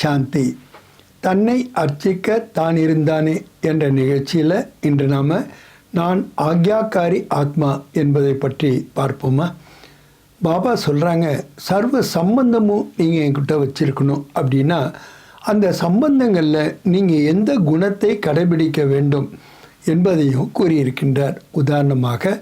சாந்தி. தன்னை அர்ச்சிக்க தான் இருந்தானே என்ற நிகழ்ச்சியில் இன்று நாம் நான் ஆக்யாக்காரி ஆத்மா என்பதை பற்றி பார்ப்போமா? பாபா சொல்கிறாங்க சர்வ சம்பந்தமும் நீங்கள் என்கிட்ட வச்சுருக்கணும். அப்படின்னா அந்த சம்பந்தங்களில் நீங்கள் எந்த குணத்தை கடைபிடிக்க வேண்டும் என்பதையும் கூறியிருக்கின்றார். உதாரணமாக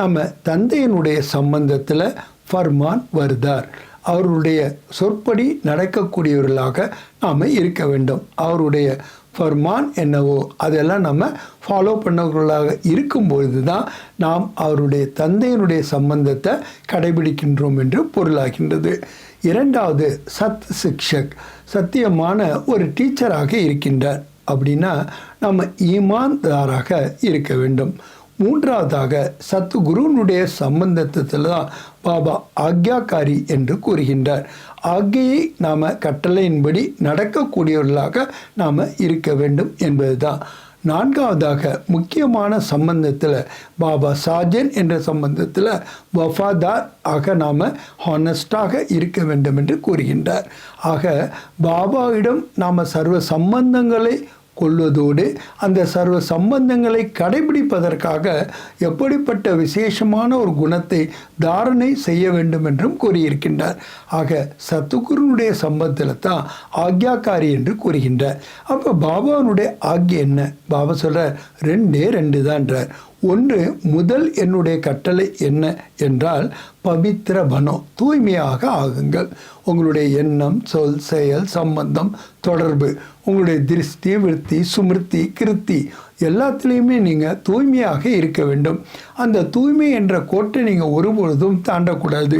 நம்ம தந்தையினுடைய சம்பந்தத்தில் ஃபர்மான் வருதார். அவருடைய சொற்படி நடக்கக்கூடியவர்களாக நாம் இருக்க வேண்டும். அவருடைய ஃபர்மான் என்னவோ அதெல்லாம் நம்ம ஃபாலோ பண்ணவர்களாக இருக்கும்பொழுது தான் நாம் அவருடைய தந்தையினுடைய சம்பந்தத்தை கடைபிடிக்கின்றோம் என்று பொருளாகின்றது. இரண்டாவது சத் சிக்ஷக். சத்தியமான ஒரு டீச்சராக இருக்கின்றார். அப்படின்னா நம்ம ஈமான்தாராக இருக்க வேண்டும். மூன்றாவதாக சத்துகுருனுடைய சம்பந்தத்தில் தான் பாபா ஆக்யாக்காரி என்று கூறுகின்றார். ஆக்ஞையை நாம் கட்டளையின்படி நடக்கக்கூடியவர்களாக நாம் இருக்க வேண்டும் என்பதுதான். நான்காவதாக முக்கியமான சம்பந்தத்தில் பாபா சாஜன் என்ற சம்பந்தத்தில் வஃபாதார் ஆக நாம் ஹானஸ்டாக இருக்க வேண்டும் என்று கூறுகின்றார். ஆக பாபாவிடம் நாம் சர்வ சம்பந்தங்களை கொள்வதோடு அந்த சர்வ சம்பந்தங்களை கடைபிடிப்பதற்காக எப்படிப்பட்ட விசேஷமான ஒரு குணத்தை தாரணை செய்ய வேண்டும் என்றும் கூறியிருக்கின்றார். ஆக சத்துக்குருனுடைய சம்பந்தத்தில் தான் ஆக்யாக்காரி என்று கூறுகின்றார். அப்போ பாபானுடைய ஆக்யா என்ன? பாபா சொல்கிறார் ரெண்டே ரெண்டு தான்றார் ஒன்று முதல் என்னுடைய கட்டளை என்ன? என்றால் பவித்திர பனோ தூய்மையாக ஆகுங்கள். உங்களுடைய எண்ணம் சொல் செயல் சம்பந்தம் தொடர்பு உங்களுடைய திருஷ்டி விருத்தி சுமிருத்தி கிருத்தி எல்லாத்துலேயுமே நீங்கள் தூய்மையாக இருக்க வேண்டும். அந்த தூய்மை என்ற கோட்டை நீங்கள் ஒருபொழுதும் தாண்டக்கூடாது.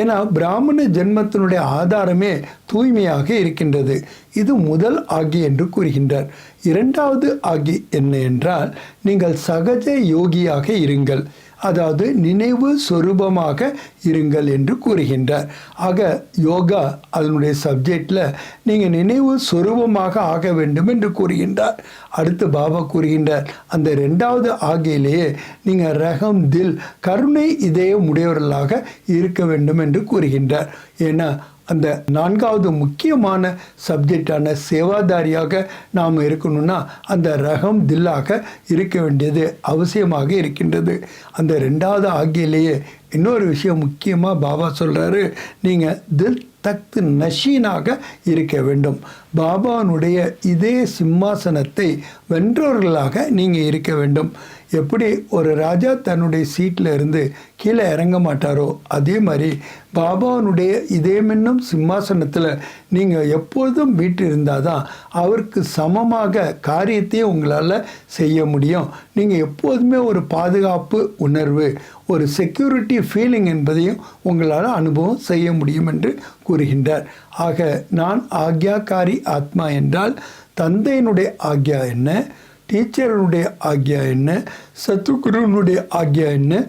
ஏன்னா பிராமண ஜென்மத்தினுடைய ஆதாரமே தூய்மையாக இருக்கின்றது. இது முதல் ஆகி என்று கூறுகின்றார். இரண்டாவது ஆகி என்ன என்றால் நீங்கள் சகஜ யோகியாக இருங்கள். அதாவது நினைவு சொரூபமாக இருங்கள் என்று கூறுகின்றார். ஆக யோகா அதனுடைய சப்ஜெக்டில் நீங்கள் நினைவு சொரூபமாக ஆக வேண்டும் என்று கூறுகின்றார். அடுத்து பாபா கூறுகின்றார் அந்த ரெண்டாவது ஆகையிலேயே நீங்கள் ரகம் தில் கருணை இதயம் உடையவர்களாக இருக்க வேண்டும் என்று கூறுகின்றார். ஏன்னா அந்த நான்காவது முக்கியமான சப்ஜெக்டான சேவாதாரியாக நாம் இருக்கணும்னா அந்த ரகம் தில்லாக இருக்க வேண்டியது அவசியமாக இருக்கின்றது. அந்த ரெண்டாவது ஆகியிலேயே இன்னொரு விஷயம் முக்கியமாக பாபா சொல்கிறாரு நீங்கள் தில் தக்து நஷீனாக இருக்க வேண்டும். பாபானுடைய இதே சிம்மாசனத்தை வென்றவர்களாக நீங்கள் இருக்க வேண்டும். எப்படி ஒரு ராஜா தன்னுடைய சீட்டில் இருந்து கீழே இறங்க மாட்டாரோ அதே மாதிரி பாபாவனுடைய இதயமென்னும் சிம்மாசனத்தில் நீங்கள் எப்பொழுதும் வீட்டு இருந்தால் தான் அவருக்கு சமமாக காரியத்தையும் உங்களால் செய்ய முடியும். நீங்கள் எப்போதுமே ஒரு பாதுகாப்பு உணர்வு ஒரு செக்யூரிட்டி ஃபீலிங் என்பதையும் உங்களால் அனுபவம் செய்ய முடியும் என்று கூறுகின்றார். ஆக நான் ஆக்யாக்காரி ஆத்மா என்றால் தந்தையினுடைய ஆக்யா என்ன? டீச்சருடைய ஆக்யா என்ன? சத்துக்குருவனுடைய ஆக்யா என்ன?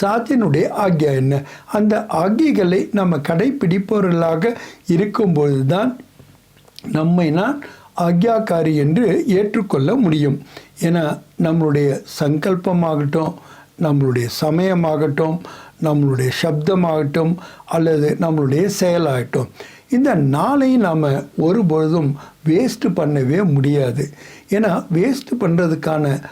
சாத்தினுடைய ஆக்யா என்ன? அந்த ஆக்கியங்களை நம்ம கடைப்பிடிப்பவர்களாக இருக்கும்பொழுது தான் நம்மை நான் ஆக்யாக்காரி என்று ஏற்றுக்கொள்ள முடியும். ஏன்னா நம்மளுடைய சங்கல்பமாகட்டும் நம்மளுடைய சமயமாகட்டும் நம்மளுடைய சப்தமாகட்டும் அல்லது நம்மளுடைய செயலாகட்டும். இந்த நாளை நாம் ஒருபொழுதும் வேஸ்ட்டு பண்ணவே முடியாது. ஏன்னா வேஸ்ட்டு பண்ணுறதுக்கான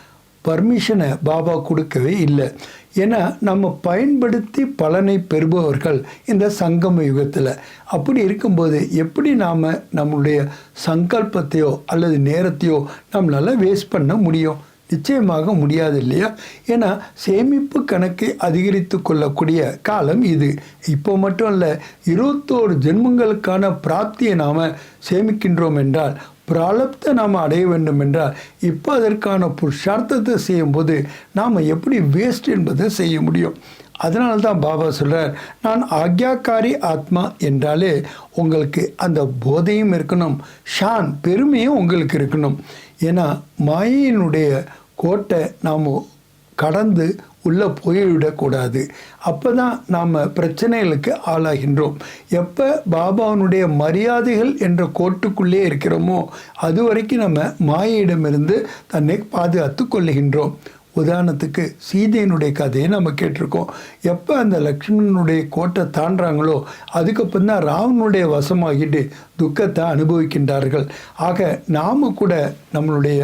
பர்மிஷனை பாபா கொடுக்கவே இல்லை. ஏன்னா நம்ம பயன்படுத்தி பலனை பெறுபவர்கள் இந்த சங்கம யுகத்தில். அப்படி இருக்கும்போது எப்படி நாம் நம்மளுடைய சங்கல்பத்தையோ அல்லது நேரத்தையோ நம்மளால் வேஸ்ட் பண்ண முடியும்? நிச்சயமாக முடியாது இல்லையா ஏன்னா சேமிப்பு கணக்கை அதிகரித்து கொள்ளக்கூடிய காலம் இது. இப்போ மட்டும் இல்லை இருபத்தோரு ஜென்மங்களுக்கான பிராப்தியை நாம் சேமிக்கின்றோம் என்றால் பிராலப்தை நாம் அடைய வேண்டும் என்றால் இப்போ அதற்கான புருஷார்த்தத்தை செய்யும்போது நாம் எப்படி வேஸ்ட் என்பதை செய்ய முடியும்? அதனால தான் பாபா சொல்கிறார் நான் ஆக்யாக்காரி ஆத்மா என்றாலே உங்களுக்கு அந்த போதையும் இருக்கணும் ஷான் பெருமையும் உங்களுக்கு இருக்கணும். ஏன்னா மாயினுடைய கோட்டை நாம் கடந்து உள்ளே போய்விடக்கூடாது. அப்போ தான் நாம் பிரச்சனைகளுக்கு ஆளாகின்றோம். எப்போ பாபாவுனுடைய மரியாதைகள் என்ற கோட்டுக்குள்ளே இருக்கிறோமோ அது வரைக்கும் நம்ம மாயிடமிருந்து தன்னை பாதுகாத்து கொள்ளுகின்றோம். உதாரணத்துக்கு சீதையினுடைய கதையை நம்ம கேட்டிருக்கோம். எப்போ அந்த லக்ஷ்மணனுடைய கோட்டை தாண்டுறாங்களோ அதுக்கப்புறம் தான் ராவனுடைய வசமாகிட்டு துக்கத்தை அனுபவிக்கின்றார்கள். ஆக நாம் கூட நம்மளுடைய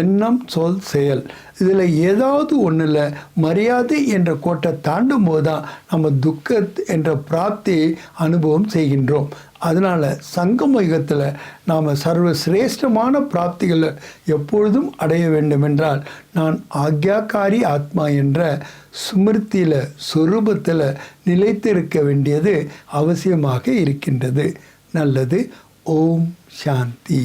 எண்ணம் சொல் செயல் இதில் ஏதாவது ஒன்றில் மரியாதை என்ற கோட்டை தாண்டும் போது தான் நம்ம துக்க என்ற பிராப்தியை அனுபவம் செய்கின்றோம். அதனால் சங்கம யுகத்தில் நாம் சர்வ சிரேஷ்டமான பிராப்திகளை எப்பொழுதும் அடைய வேண்டுமென்றால் நான் ஆக்யாக்காரி ஆத்மா என்ற சுமிருத்தியில் சொரூபத்தில் நிலைத்திருக்க வேண்டியது அவசியமாக இருக்கின்றது. நல்லது. ஓம் சாந்தி.